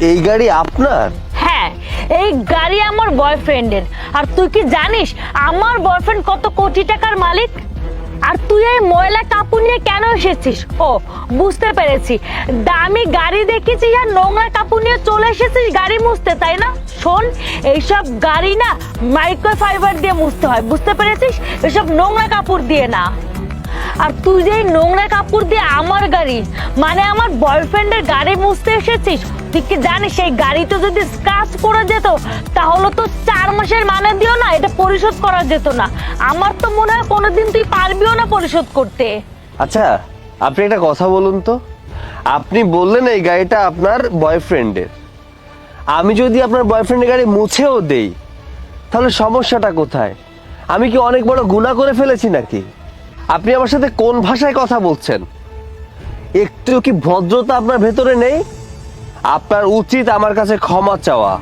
এই গাড়ি আপনার? হ্যাঁ এই গাড়ি আমার বয়ফ্রেন্ডের। আর তুই কি জানিস, আমার বয়ফ্রেন্ড কত কোটি টাকার মালিক? আর তুই এই ময়লা কাপড় নিয়ে কেন এসেছিস? ও, বুঝতে পেরেছি। দামি গাড়ি দেখেছিস আর নোংরা কাপড় নিয়ে চলে এসেছিস গাড়ি মুছতে, তাই না? শোন, এইসব গাড়ি না মাইক্রো ফাইবার দিয়ে মুছতে হয়, বুঝতে পেরেছিস? এসব নোংরা কাপড় দিয়ে না। আর তুই যে নোংরা কাপড় দিয়ে আমার গাড়ি মানে আমার বয়ফ্রেন্ডের গাড়ি মুছতে এসেছিস, তুই কি জানিস সেই গাড়িতে যদি স্ক্রাচ পড়ে যেত, তাহলে তো চার মাসের মানে দিও না, এটা পরিশোধ করা যেত না। আমার তো মনে হয় কোনোদিন তুই পারবিও না পরিশোধ করতে। আচ্ছা আপনি একটা কথা বলুন তো। আপনি বললেন এই গাড়িটা আপনার বয়ফ্রেন্ডের আমি যদি আপনার বয়ফ্রেন্ডের গাড়ি মুছেও দেই, তাহলে সমস্যাটা কোথায়? আমি কি অনেক বড় গুণা করে ফেলেছি নাকি? আপনি আমার সাথে কোন ভাষায় কথা বলছেন? একটু কি ভদ্রতা আপনার ভেতরে নেই? আপনার উচিত আমার কাছে ক্ষমা চাওয়া।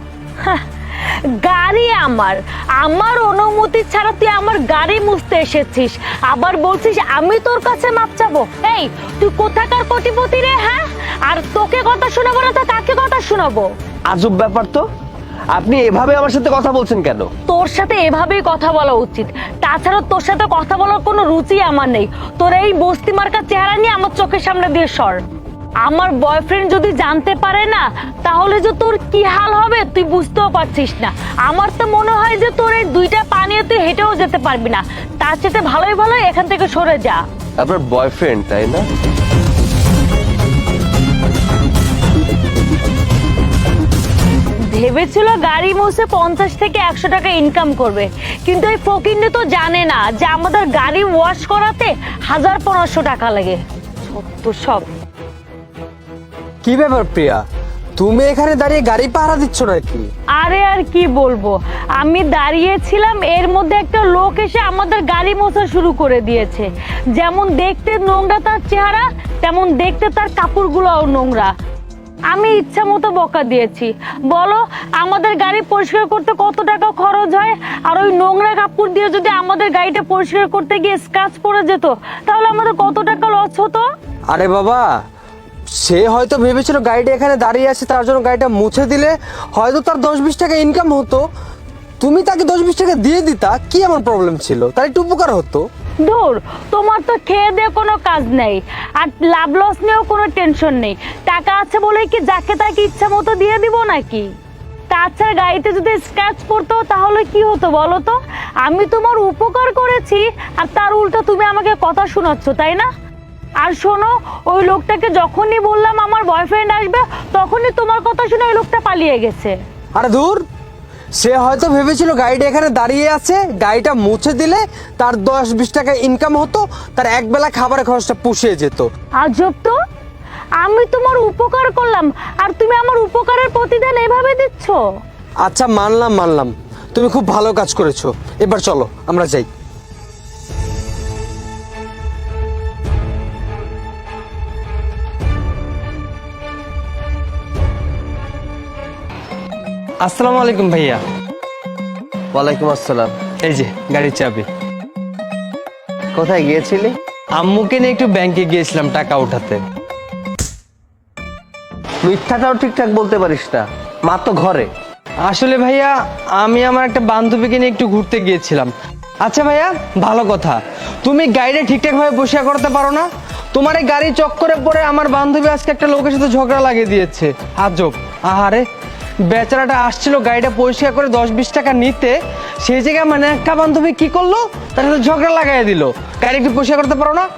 গাড়ি আমার। আমার অনুমতি ছাড়া তুই আমার গাড়ি মুছতে এসেছিস। আবার বলছিস আমি তোর কাছে মাপ চাবো। এই তুই কোথাকার কোটিপতি রে হ্যাঁ? আর তোকে কথা শোনাবো না তো কাকে কথা শোনাবো? আজব ব্যাপার তো। আপনি এভাবে আমার সাথে কথা বলছেন কেন? তোর সাথে এভাবেই কথা বলা উচিত। তাছাড়া তোর সাথে কথা বলার কোনো রুচি আমার নেই। তোর এই বস্তি মার্কা চেহারা নিয়ে আমার চোখের সামনে দিয়ে সর। আমার বয়ফ্রেন্ড যদি জানতে পারে না তাহলে যে তোর কি হাল হবে তুই বুঝতেও পারছিস না। আমার তো মনে হয় যে তোর এই দুইটা পানিয়ে তুই হেঁটেও যেতে পারবি না। তার চেয়ে ভালোই ভালো এখান থেকে সরে যা। আপনার বয়ফ্রেন্ড তাই না? ভেবেছিল গাড়ি মুছে পঞ্চাশ থেকে একশো টাকা ইনকাম করবে। কিন্তু এই ফকিন্নি তো জানে না যে আমাদের গাড়ি ওয়াশ করাতে হাজার পনেরোশো টাকা লাগে। সত্য সব। কি ব্যাপার প্রিয়া? তুমি এখানে দাঁড়িয়ে গাড়ি পাহারা দিচ্ছ নাকি? আরে আর কি বলব? আমি দাঁড়িয়েছিলাম এর মধ্যে একটা লোক এসে আমাদের গাড়ি মোছা শুরু করে দিয়েছে। যেমন দেখতে নোংরা তার চেহারা তেমন দেখতে তার কাপড়গুলোও নোংরা। আমি ইচ্ছা মতো বকা দিয়েছি। বলো, আমাদের গাড়ি পরিষ্কার করতে কত টাকা খরচ হয়? আর ওই নোংরা কাপড় দিয়ে যদি আমাদের গাড়িটা পরিষ্কার করতে গিয়ে স্ক্রাচ পড়ে যেত, তাহলে আমাদের কত টাকা লস হতো? আরে বাবা, সে হয়তো ভেবেছিল গাড়িটা এখানে দাঁড়িয়ে আছে, তার জন্য গাড়িটা মুছে দিলে হয়তো তার দশ বিশ টাকা ইনকাম হতো। তুমি তাকে দশ বিশ টাকা দিয়ে দিতা, কি আমার প্রবলেম ছিল? তার একটু উপকার হতো। ধুর তোমার তো খেয়ে দিয়ে কোনো কাজ নেই, আর লাভ লস নিয়েও কোনো টেনশন নেই। টাকা আছে বলে কি যাকে তাকে ইচ্ছা মতো দিয়ে দিব নাকি? তাছাড়া গাড়িতে যদি স্ক্র্যাচ পড়তো তাহলে কি হতো বলো তো? আমি তোমার উপকার করেছি, আর তার উল্টো তুমি আমাকে কথা শোনাচ্ছ, তাই না? আর শোনো, ওই লোকটাকে যখনই বললাম আমার বয়ফ্রেন্ড আসবে, তখনই তোমার কথা শুনে ওই লোকটা পালিয়ে গেছে। আরে দূর সে হয়তো ভেবেছিল গাড়িটা এখানে দাঁড়িয়ে আছে গাড়িটা মুছে দিলে তার দশ বিশ টাকা ইনকাম হতো তার একবেলা খাবারের খরচটা পুষিয়ে যেত। আজব তো! আমি তোমার উপকার করলাম আর তুমি আমার উপকারের প্রতিদান এভাবে দিচ্ছ? আচ্ছা মানলাম মানলাম। তুমি খুব ভালো কাজ করেছ। এবার চলো আমরা যাই। আসসালামু আলাইকুম ভাইয়া। ওয়ালাইকুম আসসালাম। এই যে গাড়ির চাবি। কোথায় গিয়েছিলি? আম্মুকে নিয়ে একটু ব্যাংকে গিয়েছিলাম টাকা উঠাতে। মিথ্যাটাও ঠিকঠাক বলতে পারিস না। মা তো ঘরে। আসলে ভাইয়া আমি আমার একটা বান্ধবীকে নিয়ে একটু ঘুরতে গিয়েছিলাম। আচ্ছা ভাইয়া ভালো কথা। তুমি গাড়িটা ঠিকঠাক ভাবে বসে করতে পারো না? তোমার এই গাড়ি চক্করে পরে আমার বান্ধবী আজকে একটা লোকের সাথে ঝগড়া লাগিয়ে দিয়েছে। আজব। আহারে বেচারাটা আসছিল গাড়িটা পরিষ্কার করে দশ বিশ টাকা নিতে। সেই জায়গায় মানে একটা বান্ধবী কি করল? তার সাথে ঝগড়া লাগাই দিল। গাড়ি একটু পরিষ্কার করতে পারো না?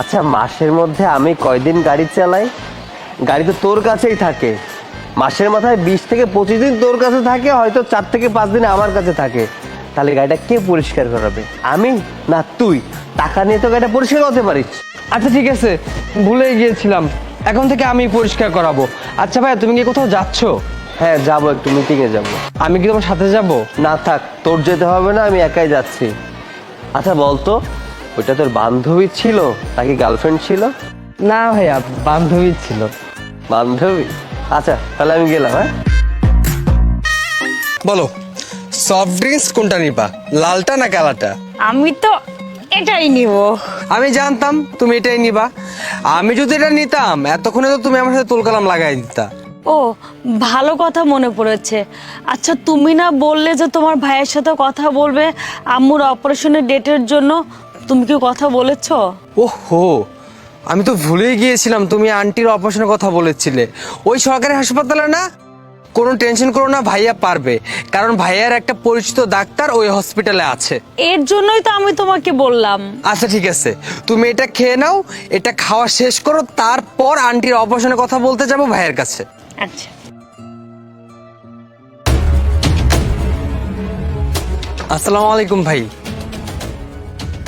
আচ্ছা মাসের মধ্যে আমি কয়দিন গাড়ি চালাই? গাড়ি তো তোর কাছেই থাকে। মাসের মাথায় বিশ থেকে পঁচিশ দিন তোর কাছে থাকে হয়তো চার থেকে পাঁচ দিন আমার কাছে থাকে। তাহলে গাড়িটা কে পরিষ্কার করাবে? আমি না তুই? টাকা নিয়ে তো গাড়িটা পরিষ্কার করতে পারিস। আচ্ছা ঠিক আছে। ভুলে গিয়েছিলাম। এখন থেকে আমি পরিষ্কার করাবো। আচ্ছা ভাইয়া তুমি কি কোথাও যাচ্ছ? হ্যাঁ যাব একটু মিটিংয়ে যাব। আমি কি তোমার সাথে যাব? না থাক তোর যেতে হবে না আমি একাই যাচ্ছি। আচ্ছা বলতো ওইটা তোর বান্ধবী ছিল? নাকি গার্লফ্রেন্ড ছিল? না ভাইয়া বান্ধবী ছিল। বান্ধবী? আচ্ছা তাহলে আমি গেলাম হ্যাঁ? বলো সফট ড্রিঙ্কস কোনটা নিবা? লালটা না কালাটা আমি তো এটাই নিব। আমি জানতাম তুমি এটাই নিবা। আমি যদি এটা নিতাম এতক্ষণে তো তুমি আমার সাথে তোলকালাম লাগাই দিতা। ও ভালো কথা মনে পড়েছে। আচ্ছা তুমি না বললে যে তোমার ভাইয়ের সাথে কথা বলবে আম্মুর অপারেশনের ডেটের জন্য তুমি কি কথা বলেছ? ওহো আমি তো ভুলেই গিয়েছিলাম তুমি আন্টির অপারেশনের কথা বলেছিলে। ওই সরকারি হাসপাতালে না কোনো টেনশন করো না ভাইয়া পারবে। কারণ ভাইয়ার একটা পরিচিত ডাক্তার ওই হসপিটালে আছে। এর জন্যই তো আমি তোমাকে বললাম। আচ্ছা ঠিক আছে। তুমি এটা খেয়ে নাও এটা খাওয়া শেষ করো তারপর আন্টির অপারেশনের কথা বলতে যাব ভাইয়ের কাছে। আচ্ছা। আসসালামু আলাইকুম ভাই।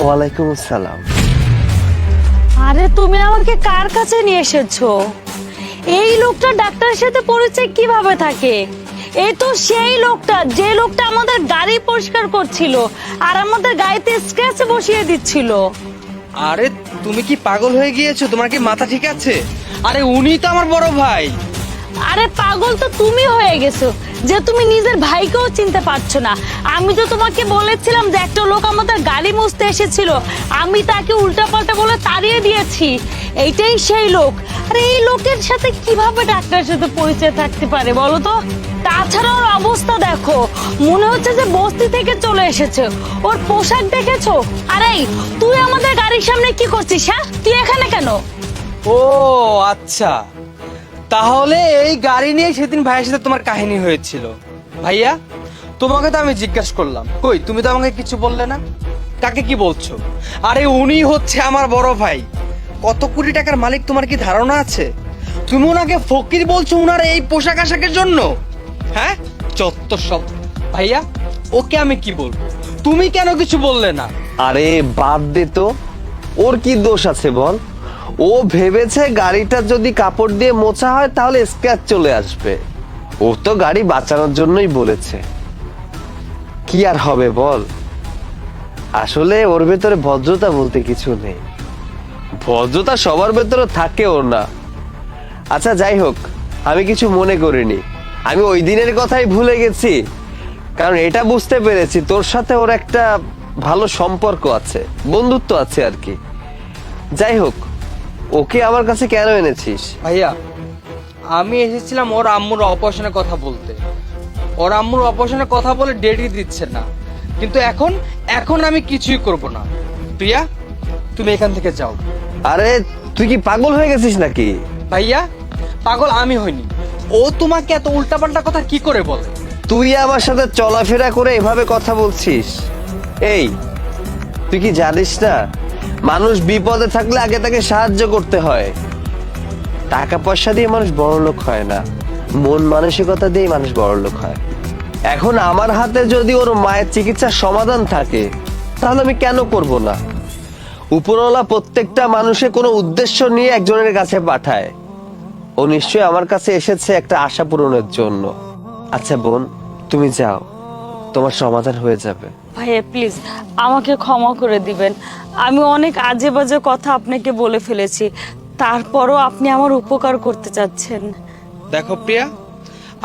ওয়ালাইকুম আসসালাম। আরে তুমি আমাকে কার কাছে নিয়ে এসেছ? এই লোকটা ডাক্তারের সাথে পরিচয় কীভাবে থাকে? এই তো সেই লোকটা যে লোকটা আমাদের গাড়ি পরিষ্কার করছিল আর আমাদের গাড়িতে স্ক্র্যাচ বসিয়ে দিচ্ছিল। আরে তুমি কি পাগল হয়ে গিয়েছো? তোমার কি মাথা ঠিক আছে? আরে উনি তো আমার বড় ভাই। আরে পাগল তো তুমি হয়ে গেছো, যে তুমি নিজের ভাইকেও চিনতে পারছ না। আমি তো তোমাকে বলেছিলাম যে একটা লোক আমাদের গাড়ি মুছতে এসেছিল, আমি তাকে উল্টাপাল্টা বলে তাড়িয়ে দিয়েছি। এইটাই সেই লোক। আরে এই লোকের সাথে কীভাবে ডাক্তারের সাথে পরিচয় থাকতে পারে বলো তো? তাছাড়া ওর অবস্থা দেখো, মনে হচ্ছে যে বস্তি থেকে চলে এসেছে। ওর পোশাক দেখেছ? আরে তুই আমাদের গাড়ির সামনে কি করছিস হ্যাঁ? তুই এখানে কেন? ও আচ্ছা। তাহলে এই গাড়ি নিয়ে সেদিন ভাইয়ের সাথে তোমার কাহিনী হয়েছিল। ভাইয়া, তোমাকে তো আমি জিজ্ঞাসা করলাম। কই, তুমি তো আমাকে কিছু বললে না? কাকে কি বলছো? আরে উনি হচ্ছে আমার বড় ভাই। কত কোটি টাকার মালিক তোমার কি ধারণা আছে? তুমি ওনাকে ফকির বলছো উনার এই পোশাক আশাকের জন্য? হ্যাঁ? চত্ব সব। ভাইয়া, ওকে আমি কি বলব? তুমি কেন কিছু বললে না? আরে বাদ দে তো। ওর কি দোষ আছে বল? ও ভেবেছে গাড়িটা যদি কাপড় দিয়ে মোছা হয়, তাহলে স্ক্র্যাচ চলে আসবে। ও তো গাড়ি বাঁচানোর জন্যই বলেছে। কি আর হবে বল? আসলে ওর ভেতরে ভদ্রতা বলতে কিছু নেই। ভদ্রতা সবার ভেতরে থাকেও না। আচ্ছা যাই হোক, আমি কিছু মনে করিনি। আমি ওই দিনের কথাই ভুলে গেছি। কারণ এটা বুঝতে পেরেছি, তোর সাথে ওর একটা ভালো সম্পর্ক আছে, বন্ধুত্ব আছে আর কি। যাই হোক ওকে আমার কাছে কেন এনেছিস? ভাইয়া আমি এসেছিলাম ওর আম্মুর অপারেশনের কথা বলতে। ওর আম্মুর অপারেশনের কথা বলে ডেটই দিচ্ছে না। কিন্তু এখন এখন আমি কিছুই করব না। প্রিয়া তুমি এখান থেকে যাও। আরে তুই কি পাগল হয়ে গেছিস নাকি? ভাইয়া পাগল আমি হইনি। ও তোমাকে এত উল্টাপাল্টা কথা কি করে বলে? তুই আমার সাথে চলাফেরা করে এভাবে কথা বলছিস? এই তুই কি জানিস না? মানুষ বিপদে থাকলে আগে তাকে সাহায্য করতে হয়। টাকা পয়সা দিয়ে মানুষ বড় লোক হয় না। মন মানসিকতা দিয়ে মানুষ বড় লোক হয়। এখন আমার হাতে যদি ওর মায়ের চিকিৎসার সমাধান থাকে, তাহলে আমি কেন করব না? উপরওয়ালা প্রত্যেকটা মানুষে কোনো উদ্দেশ্য নিয়ে একজনের কাছে পাঠায়। ও নিশ্চয়ই আমার কাছে এসেছে একটা আশা পূরণের জন্য। আচ্ছা বোন, তুমি যাও। তোমার সমাধান হয়ে যাবে। ভাইয়া প্লিজ আমাকে ক্ষমা করে দিবেন। আমি অনেক আজে বাজে কথা আপনাকে বলে ফেলেছি তারপরও আপনি আমার উপকার করতে চাচ্ছেন। দেখো প্রিয়া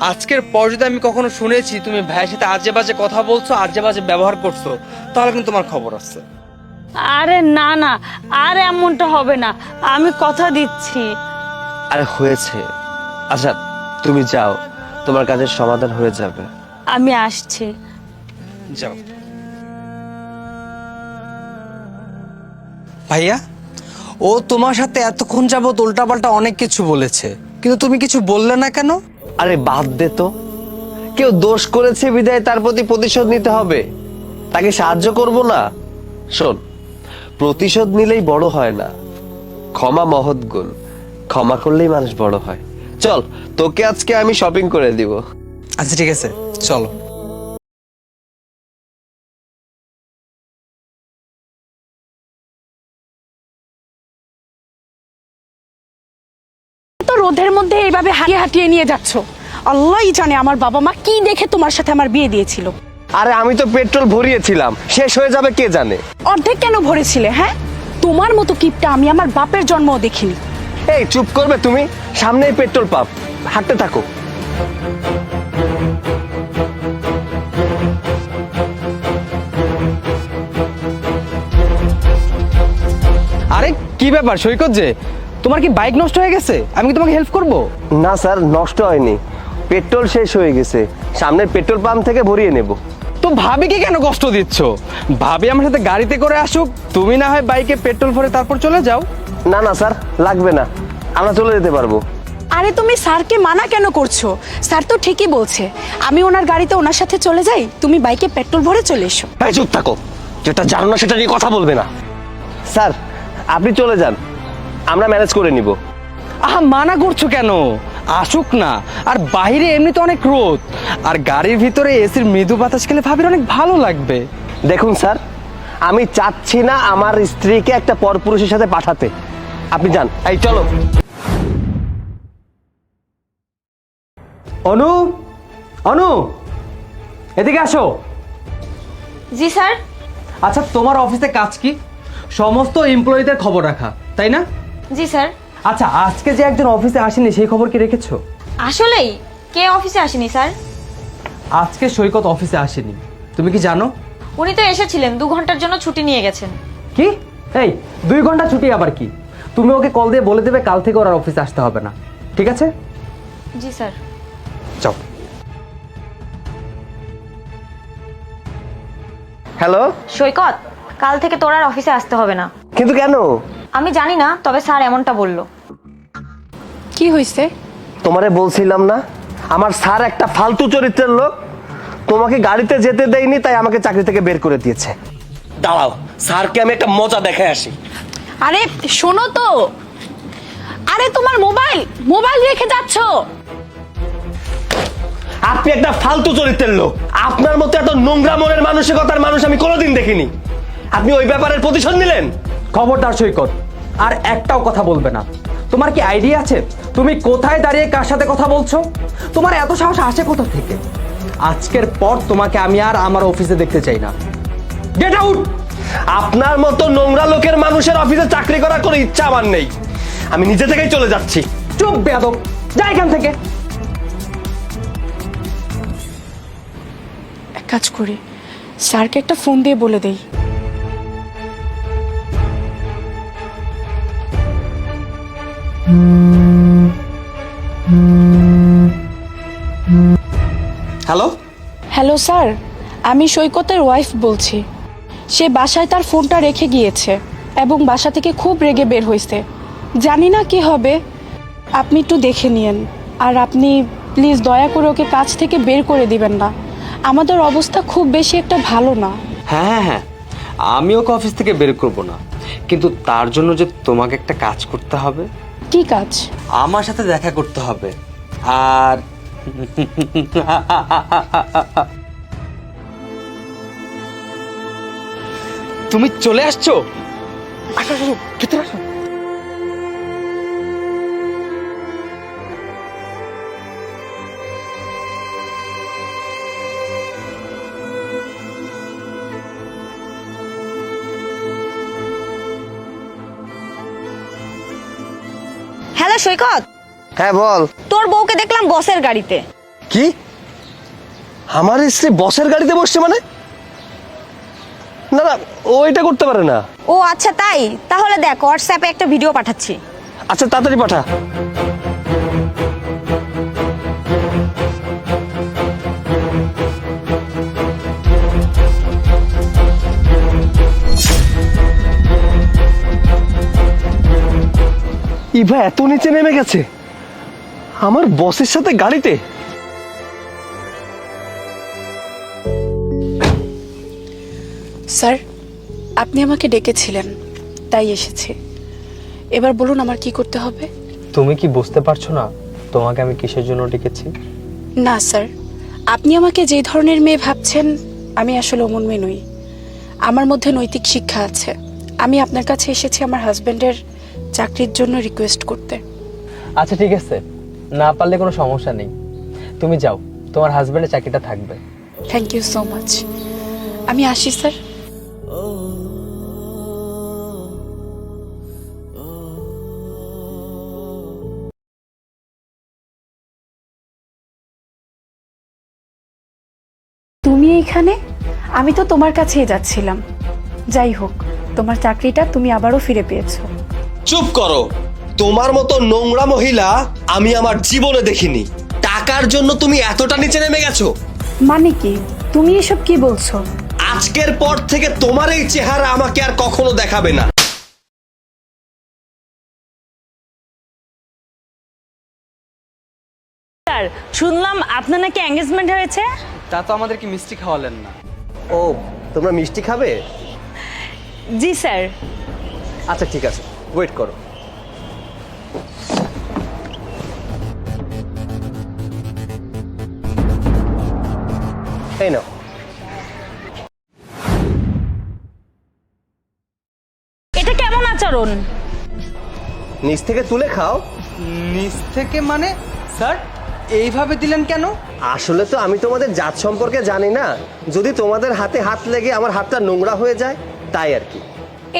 আজকের পর যদি আমি কখনো শুনেছি তুমি ভাইয়ের সাথে আজে বাজে কথা বলছো আজে বাজে ব্যবহার করছ তাহলে কিন্তু তোমার খবর আছে। আরে না না আর এমনটা হবে না আমি কথা দিচ্ছি। আর হয়েছে। আচ্ছা তুমি যাও তোমার কাজের সমাধান হয়ে যাবে। আমি আসছি। যাও। ভাইয়া ও তোমার সাথে এতক্ষণ যাবত উল্টাপাল্টা অনেক কিছু বলেছে কিন্তু তুমি কিছু বললে না কেন? আরে বাদ দে তো। কেউ দোষ করেছে বিদায় তার প্রতি প্রতিশোধ নিতে হবে। তাকে সাহায্য করব না। শোন প্রতিশোধ নিলেই বড় হয় না। ক্ষমা মহৎ গুণ। ক্ষমা করলেই মানুষ বড় হয়। চল তোকে আজকে আমি শপিং করে দিব। আচ্ছা ঠিক আছে। চলো। রোদের মধ্যে এইভাবে হাঁটিয়ে হাঁটিয়ে নিয়ে যাচ্ছ। আল্লাহই জানে আমার বাবা মা কি দেখে তোমার সাথে আমার বিয়ে দিয়েছিল। আরে আমি তো পেট্রোল ভরিয়েছিলাম। শেষ হয়ে যাবে কে জানে? অর্ধেক কেন ভরেছিলে হ্যাঁ? তোমার মতো কিপটা আমি আমার বাপের জন্মও দেখিনি। এই চুপ করবে তুমি? সামনেই পেট্রোল পাম্প। হাঁটতে থাকো। আরে কি ব্যাপার সৈকত যে? তোমার কি বাইক নষ্ট হয়ে গেছে? আমি কি তোমাকে হেল্প করব? না স্যার নষ্ট হয়নি। পেট্রোল শেষ হয়ে গেছে। সামনের পেট্রোল পাম্প থেকে ভরিয়ে নেব। তো ভাবিকে কেন কষ্ট দিচ্ছ? ভাবি আমার সাথে গাড়িতে করে আসুক তুমি না হয় বাইকে পেট্রোল ভরে তারপর চলে যাও। না না স্যার লাগবে না। আমরা চলে যেতে পারব। আরে তুমি স্যারকে মানা কেন করছ? স্যার তো ঠিকই বলছে। আমি ওনার গাড়িতে ওনার সাথে চলে যাই তুমি বাইকে পেট্রোল ভরে চলে এসো। এই চুপ থাকো। যেটা জানো না সেটা নিয়ে কথা বলবে না। স্যার আপনি চলে যান। আমরা ম্যানেজ করে নিব। আহা মানা করছ কেন? আসুক না। আর বাইরে এমনিতে অনেক রোদ। আর গাড়ির ভিতরে এসির মৃদু বাতাস খেলে ভাবির অনেক ভালো লাগবে। দেখুন স্যার আমি চাচ্ছি না আমার স্ত্রীকে একটা পরপুরুষের সাথে পাঠাতে। আপনি যান। এই চলো। অনু? অনু? এদিকে আসো। জি স্যার। আচ্ছা তোমার অফিসে কাজ কি? সমস্ত এমপ্লয়ীদের খবর রাখা তাই না? জি স্যার। আচ্ছা আজকে যে একজন অফিসে আসেনি সেই খবর কি রেখেছো? আসলেই? কে অফিসে আসেনি স্যার? আজকে সৈকত অফিসে আসেনি। তুমি কি জানো? উনি তো এসেছিলেন দু ঘণ্টার জন্য ছুটি নিয়ে গেছেন। কি? এই দুই ঘণ্টা ছুটি আবার কি? তুমি ওকে কল দিয়ে বলে দেবে কাল থেকে ওর আর অফিসে আসতে হবে না। ঠিক আছে? জি স্যার। যাও। হ্যালো? সৈকত কাল থেকে তোর আর অফিসে আসতে হবে না। কিন্তু কেন? আমি জানি না তবে স্যার এমনটা বলল। কি হয়েছে তোমারে বলছিলাম না আমার স্যার একটা ফালতু চরিত্রের লোক তোমাকে গাড়িতে যেতে দেয়নি তাই আমাকে চাকরি থেকে বের করে দিয়েছে। দাঁড়াও স্যারকে আমি একটা মজা দেখে আসি। আরে শোনো তো। আরে তোমার মোবাইল মোবাইল রেখে যাচ্ছ। আপনি একটা ফালতু চরিত্রের লোক। আপনার মতো এত নোংরা মনের মানসিকতার মানুষ আমি কোনোদিন দেখিনি। আপনি ওই ব্যাপারের প্রতিশোধ নিলেন? খবরদার সৈকত আর একটাও কথা বলবে না। তোমার কি আইডিয়া আছে? তুমি কোথায় দাঁড়িয়ে কার সাথে কথা বলছো? তোমার এত সাহস আসে কোথা থেকে? আজকের পর তোমাকে আমি আর আমার অফিসে দেখতে চাই না। গেট আউট আপনার মতো নোংরা লোকের মানুষের অফিসে চাকরি করার কোনো ইচ্ছা আমার নেই। আমি নিজে থেকেই চলে যাচ্ছি। চুপ বেয়াদব। যা এখান থেকে। এক কাজ করি স্যারকে একটা ফোন দিয়ে বলে দেই। হ্যালো? Hello sir. আমি সৈকতের ওয়াইফ বলছি। সে বাসায় তার ফোনটা রেখে গিয়েছে এবং বাসা থেকে খুব রেগে বের হয়েছে। জানি না কি হবে। আপনি একটু দেখে নিন আর আপনি প্লিজ দয়া করে ওকে কাজ থেকে বের করে দিবেন না। আমাদের অবস্থা খুব বেশি একটা ভালো না। হ্যাঁ হ্যাঁ হ্যাঁ। আমি ওকে অফিস থেকে বের করব না। কিন্তু তার জন্য যে তোমাকে একটা কাজ করতে হবে কি কাজ? আমার সাথে দেখা করতে হবে। আর তুমি চলে আসছো? আসো আসো ভিতরে আসো। সৈকত? হ্যাঁ বল। তোর বউকে দেখলাম বসের গাড়িতে। কি? আমার স্ত্রী বসের গাড়িতে বসছে মানে? না না ও এটা করতে পারে না। ও আচ্ছা তাই? তাহলে দেখ হোয়াটসঅ্যাপে একটা ভিডিও পাঠাচ্ছি। আচ্ছা তাড়াতাড়ি পাঠা। ইভা এত নিচে নেমে গেছে। আমার বসের সাথে গাড়িতে। স্যার আপনি আমাকে ডেকেছিলেন তাই এসেছি। এবার বলুন আমার কি করতে হবে? তুমি কি বুঝতে পারছ না তোমাকে আমি কিসের জন্য ডেকেছি? না স্যার। আপনি আমাকে যে ধরনের মেয়ে ভাবছেন আমি আসলে অমন মেয়ে নই। আমার মধ্যে নৈতিক শিক্ষা আছে। আমি আপনার কাছে এসেছি আমার হাজবেন্ডের চাকরির জন্য রিকোয়েস্ট করতে। আচ্ছা ঠিক আছে। না পারলে কোনো সমস্যা নেই। তুমি যাও তোমার হাজবেন্ডের চাকরিটা থাকবে। থ্যাংক ইউ সো মাচ আমি আসি স্যার তুমি এইখানে আমি তো তোমার কাছেই যাচ্ছিলাম। যাই হোক তোমার চাকরিটা তুমি আবারও ফিরে পেয়েছ। চুপ করো। তোমার মতো নোংরা মহিলা আমি আমার জীবনে দেখিনি। টাকার জন্য তুমি এতটা নিচে নেমে গেছো। মানে কি? তুমি এসব কি বলছো? আজকের পর থেকে তোমার এই চেহারা আমাকে আর কখনো দেখাবে না। স্যার শুনলাম আপনার নাকি এঙ্গেজমেন্ট হয়েছে? তা তো আমাদেরকে মিষ্টি খাওয়ালেন না। ও তোমরা মিষ্টি খাবে? জি স্যার। আচ্ছা ঠিক আছে। ওয়েট করো। এই নাও। এটা কেমন আচরণ? নিচ থেকে তুলে খাও। নিচ থেকে মানে? স্যার এইভাবে দিলেন কেন? আসলে তো আমি তোমাদের জাত সম্পর্কে জানি না। যদি তোমাদের হাতে হাত লেগে আমার হাতটা নোংরা হয়ে যায় তাই আর কি।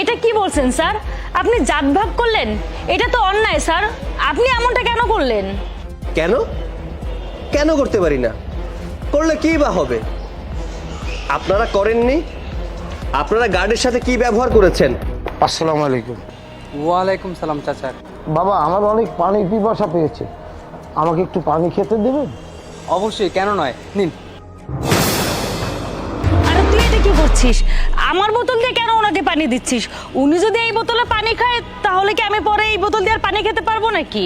এটা কি বলছেন স্যার? আপনি জাত ভাগ করলেন? এটা তো অন্যায় স্যার। আপনি এমনটা কেন করলেন? কেন? কেন করতে পারি না? করলে কি বা হবে? আপনারা করেননি? আপনারা গার্ডের সাথে কি ব্যবহার করেছেন? আসসালামু আলাইকুম। ওয়ালাইকুম সালাম চাচা। বাবা আমার অনেক পানি পিপাসা পেয়েছে। আমাকে একটু পানি খেতে দেবেন? অবশ্যই কেন নয়? নিন। করছিস? আমার বোতল দিয়ে কেন ওনাকে পানি দিচ্ছিস? উনি যদি এই বোতলে পানি খায় তাহলে কি আমি পরে এই বোতল দিয়ে আর পানি খেতে পারব নাকি?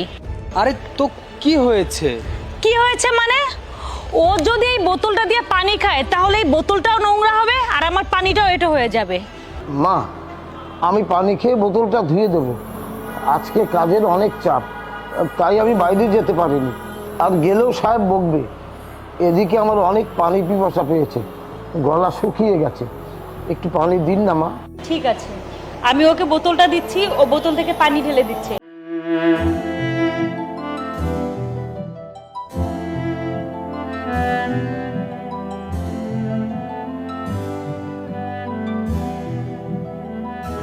আরে তো কি হয়েছে? কি হয়েছে মানে? ও যদি এই বোতলটা দিয়ে পানি খায় তাহলে এই বোতলটাও নোংরা হবে আর আমার পানিটাও এটা হয়ে যাবে। মা আমি পানি খেয়ে বোতলটা ধুয়ে দেব। আজকে কাজের অনেক চাপ তাই আমি বাইরে যেতে পারিনি। আর গেলেও সাহেব বকবে। এদিকে আমার অনেক পানি পিপাসা পেয়েছে। গলা শুকিয়ে গেছে। একটু পানি দিন না মা। ঠিক আছে। আমি ওকে বোতলটা দিচ্ছি ও বোতল থেকে পানি ঢেলে দিচ্ছে।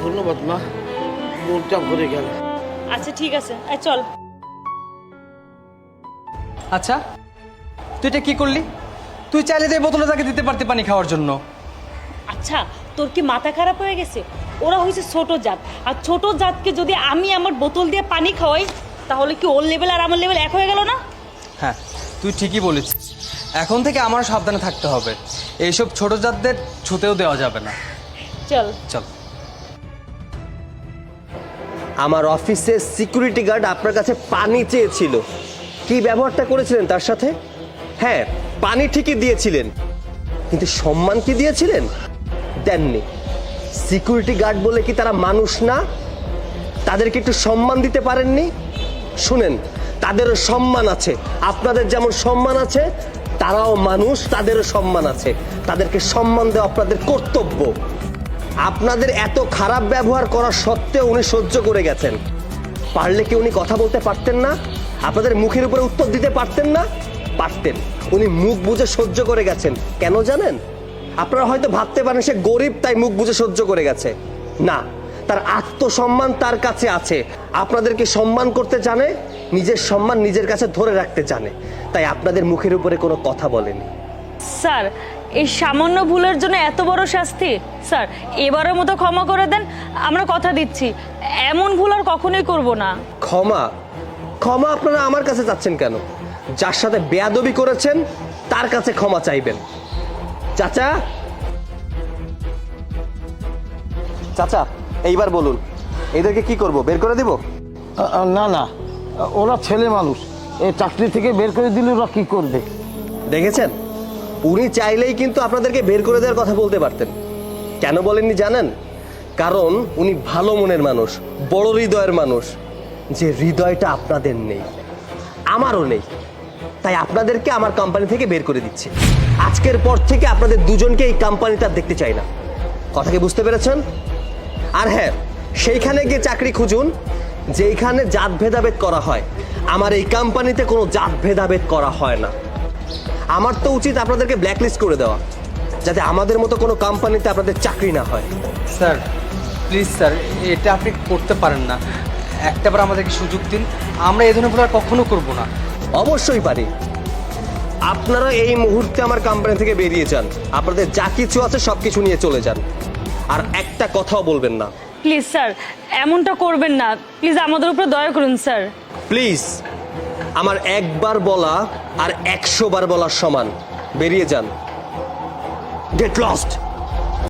ধন্যবাদ মা। মনটা ভরে গেল। আচ্ছা ঠিক আছে। চল। আচ্ছা তুই এটা কি করলি? তুই চাইলে তো এই বোতলে তাকে দিতে পারতি পানি খাওয়ার জন্য। আচ্ছা তোর কি মাথা খারাপ হয়ে গেছে? ওরা হয়েছে ছোট জাত। আর ছোট জাতকে যদি আমি আমার বোতল দিয়ে পানি খাওয়াই তাহলে কি ওর লেভেল আর আমার লেভেল এক হয়ে গেল না? হ্যাঁ তুই ঠিকই বলেছিস। এখন থেকে আমার সাবধানে থাকতে হবে। এইসব ছোট জাতদের ছুতেও দেওয়া যাবে না। চল। চল। আমার অফিসের সিকিউরিটি গার্ড আপনার কাছে পানি চেয়েছিল। কি ব্যবহারটা করেছিলেন তার সাথে? হ্যাঁ পানি ঠিকই দিয়েছিলেন। কিন্তু সম্মান কি দিয়েছিলেন? দেননি। সিকিউরিটি গার্ড বলে কি তারা মানুষ না? তাদেরকে একটু সম্মান দিতে পারেননি? শুনেন, তাদেরও সম্মান আছে। আপনাদের যেমন সম্মান আছে, তারাও মানুষ, তাদেরও সম্মান আছে। তাদেরকে সম্মান দেওয়া আপনাদের কর্তব্য। আপনাদের এত খারাপ ব্যবহার করা সত্ত্বেও উনি সহ্য করে গেছেন। পারলে কি উনি কথা বলতে পারতেন না? আপনাদের মুখের উপরে উত্তর দিতে পারতেন না? পারতেন। উনি মুখ বুঝে সহ্য করে গেছেন। কেন জানেন? আপনারা হয়তো ভাবতে পারেন সে গরিব তাই মুখ বুঝে সহ্য করে গেছে। না তার আত্মসম্মান তার কাছে আছে। আপনাদেরকে সম্মান করতে জানে? নিজের সম্মান নিজের কাছে ধরে রাখতে জানে। তাই আপনাদের মুখের উপরে কোনো কথা বলেনি। স্যার এই সামান্য ভুলের জন্য এত বড় শাস্তি? স্যার এবারের মতো ক্ষমা করে দেন আমরা কথা দিচ্ছি। এমন ভুল আর কখনোই করব না। ক্ষমা? ক্ষমা আপনারা আমার কাছে যাচ্ছেন কেন? যার সাথে বেয়াদবি করেছেন তার কাছে ক্ষমা চাইবেন। চাচা? চাচা এইবার বলুন এদেরকে কি করব বের করে দিব? না না ওরা ছেলে মানুষ। এই চাকরি থেকে বের করে দিলে ওরা কি করবে? দেখেছেন? উনি চাইলেই কিন্তু আপনাদেরকে বের করে দেওয়ার কথা বলতে পারতেন। কেন বলেননি জানেন? কারণ উনি ভালো মনের মানুষ বড় হৃদয়ের মানুষ। যে হৃদয়টা আপনাদের নেই আমারও নেই। তাই আপনাদেরকে আমার কোম্পানি থেকে বের করে দিচ্ছে। আজকের পর থেকে আপনাদের দুজনকে এই কোম্পানিটা দেখতে চাই না। কথা কি বুঝতে পেরেছেন? আর হ্যাঁ সেইখানে গিয়ে চাকরি খুঁজুন, যেইখানে জাত ভেদাভেদ করা হয়। আমার এই কোম্পানিতে কোনো জাত ভেদাভেদ করা হয় না। আমার তো উচিত আপনাদেরকে ব্ল্যাকলিস্ট করে দেওয়া, যাতে আমাদের মতো কোনো কোম্পানিতে আপনাদের চাকরি না হয়। স্যার প্লিজ স্যার, এটা আপনি করতে পারেন না। একটাবার আমাদেরকে সুযোগ দিন। আমরা এই ধরনের ভুল আর কখনো করব না। অবশ্যই পারি। আপনারা এই মুহূর্তে আমার কোম্পানি থেকে বেরিয়ে যান। আপনাদের যা কিছু আছে সব কিছু নিয়ে চলে যান। আর একটা কথাও বলবেন না। প্লিজ স্যার এমনটা করবেন না। প্লিজ আমাদের উপর দয়া করুন স্যার প্লিজ আমার একবার বলা আর একশো বার বলার সমান। বেরিয়ে যান। Get lost